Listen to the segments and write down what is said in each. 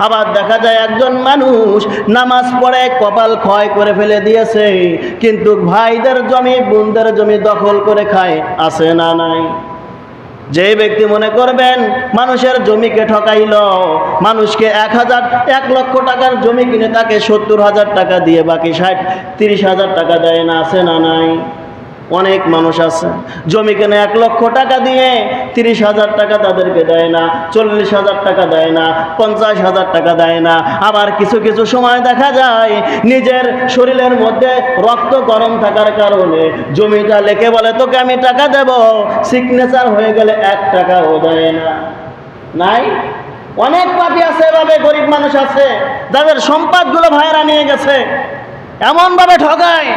আবার দেখা যায় একজন মানুষ নামাজ পড়ে, কপাল ক্ষয় করে ফেলে দিয়েছে, কিন্তু ভাইদের জমি, বোনদের জমি দখল করে খায়, আছে না নাই? যে ব্যক্তি মনে করবেন, মানুষের জমিকে ঠকাইল, মানুষকে এক হাজার, এক লক্ষ টাকার জমি কিনে তাকে সত্তর হাজার টাকা দিয়ে, বাকি ষাট, তিরিশ হাজার টাকা দেয় না, আছে না নাই? অনেক মানুষ আছে। জমি কিনে এক লক্ষ টাকা দিয়ে তিরিশ হাজার টাকা তাদেরকে দেয় না, চল্লিশ হাজার টাকা দেয় না, পঞ্চাশ হাজার টাকা দেয় না। আবার কিছু কিছু সময় দেখা যায় নিজের শরীরের মধ্যে রক্ত গরম থাকার কারণে জমিটা লেখে বলে, তোকে আমি টাকা দেব। সিগনেচার হয়ে গেলে এক টাকাও দেয় না। নাই? অনেক পাপি আছে এভাবে, গরিব মানুষ আছে, যাদের সম্পদগুলো ভাইরা নিয়ে গেছে, এমনভাবে ঠকায়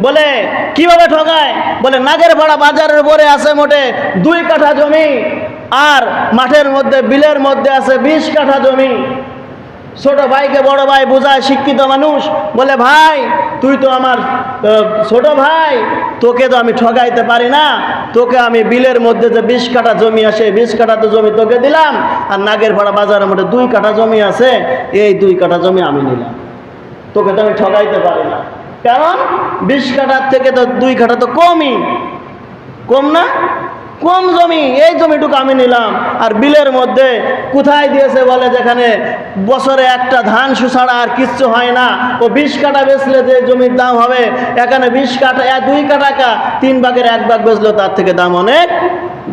বলে, কীভাবে ঠকায় বলে, নাগের ভাড়া বাজারের উপরে আছে মোটে দুই কাঠা জমি আর মাঠের মধ্যে, বিলের মধ্যে আছে বিশ কাঠা জমি। ছোট ভাইকে বড় ভাই বোঝায়, শিক্ষিত মানুষ বলে, ভাই, তুই তো আমার ছোট ভাই, তোকে তো আমি ঠগাইতে পারি না। তোকে আমি বিলের মধ্যে যে বিশ কাঠা জমি আসে, বিশ কাঠা তো জমি তোকে দিলাম আর নাগের ভাড়া বাজারের মধ্যে দুই কাঠা জমি আছে, এই দুই কাঠা জমি আমি নিলাম। তোকে তো আমি ঠগাইতে পারি না। কারণ বিশ কাঠার থেকে তো দুই কাঠা তো কমই। কম না? কম জমি, এই জমিটুকু আমি নিলাম। আর বিলের মধ্যে কোথায় দিয়েছে বলে যেখানে বছরে একটা ধান সুসাড়া আর কিচ্ছু হয় না। ও বিশ কাটা বেচলে যে জমির দাম হবে, এখানে বিশ কাটা দুই কাটাকা তিন ভাগের এক ভাগ বেচলেও তার থেকে দাম অনেক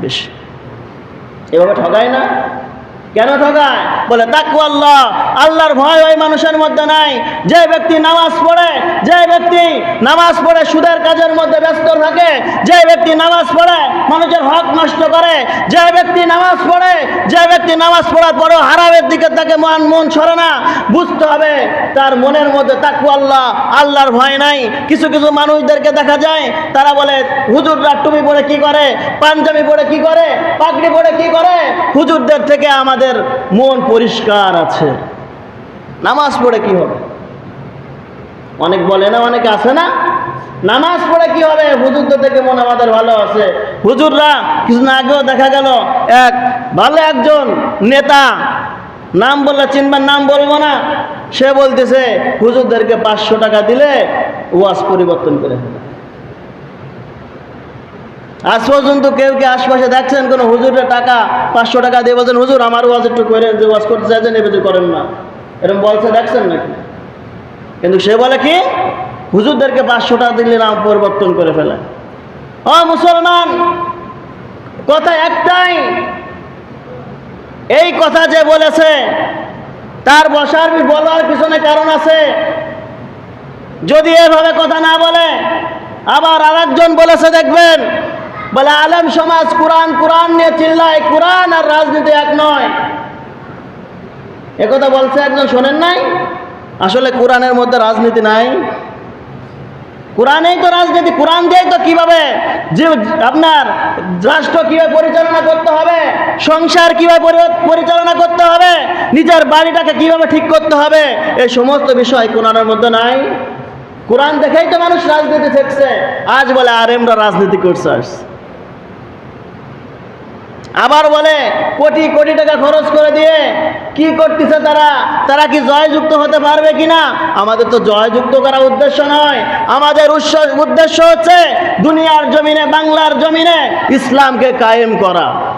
বেশি। এভাবে ঠগায় না? কেন ঠগায়? বলে তাকু আল্লাহ, আল্লাহর ভয় ওই মানুষের মধ্যে নাই। যে ব্যক্তি নামাজ পড়ে, যে ব্যক্তি নামাজ পড়ে সুদের কাজের মধ্যে ব্যস্ত থাকে, যে ব্যক্তি নামাজ পড়ে, মানুষের হক নষ্ট করে, যে ব্যক্তি নামাজ পড়ে, যে ব্যক্তি নামাজ পড়ার পরেও হারামের দিকে তাকে মন মন সরে না। বুঝতে হবে, তার মনের মধ্যে তাকু আল্লাহ, আল্লাহর ভয় নাই। কিছু কিছু মানুষদেরকে দেখা যায়, তারা বলে, হুজুররা টুপি পরে কি করে? পাঞ্জাবি পরে কি করে? পাগড়ি পরে কি করে? হুজুরদের থেকে আমাদের মন পরিষ্কার আছে। নামাজ পড়ে কি হবে? অনেক বলে না, অনেকে আছে না? নামাজ পড়ে কি হবে? হুজুরদের থেকে মন আমাদের ভালো আছে। হুজুররা কিছুদিন আগেও দেখা গেল, এক ভালো একজন নেতা, নাম বললে চিনবার নাম বলব না। সে বলতেছে, হুজুরদেরকে পাঁচশো টাকা দিলে ওয়াজ পরিবর্তন করে ফেলে আজ পর্যন্ত কেউ কি আশপাশে দেখছেন কোনো হুজুরের টাকা? পাঁচশো টাকা দিয়ে বলছেন, হুজুর, আমার ওয়াজ একটু করেন যে ওয়াজ করতে চাইছেন এবার করেন না। এরকম বলছে, দেখছেন নাকি? কিন্তু সে বলে কি? হুজুরদেরকে পাঁচশো টাকা দিলে নাম পরিবর্তন করে ফেলে। ও মুসলমান, কথা একটাই, এই কথা যে বলেছে, তার বসার বলার পিছনে কারণ আছে। যদি এভাবে কথা না বলে, আবার আরেকজন বলেছে, দেখবেন বলে, আলেম সমাজ কোরআন কোরআন নিয়ে চিল্লায়। কোরআন আর রাজনীতি এক নয়। একথা বলছে একজন, শোনেন নাই? আসলে কোরআনের মধ্যে রাজনীতি নাই। কোরআনেই তো রাজনীতি, কোরআন দিয়েই তো কীভাবে যে আপনার রাষ্ট্র কীভাবে পরিচালনা করতে হবে, সংসার কীভাবে পরিচালনা করতে হবে, নিজের বাড়িটাকে কীভাবে ঠিক করতে হবে, এই সমস্ত বিষয় কোরআনের মধ্যে নাই। কোরআন দেখেই তো মানুষ রাজনীতি শিখছে আজ বলে আর এমরা রাজনীতি করছে আসছে। আবার বলে, কোটি কোটি টাকা খরচ করে দিয়ে কি করতেছে তারা? তারা কি জয়যুক্ত হতে পারবে কিনা? আমাদের তো জয়যুক্ত করা উদ্দেশ্য নয়। আমাদের উৎস- উদ্দেশ্য হচ্ছে দুনিয়ার জমিনে, বাংলার জমিনে ইসলামকে কায়েম করা।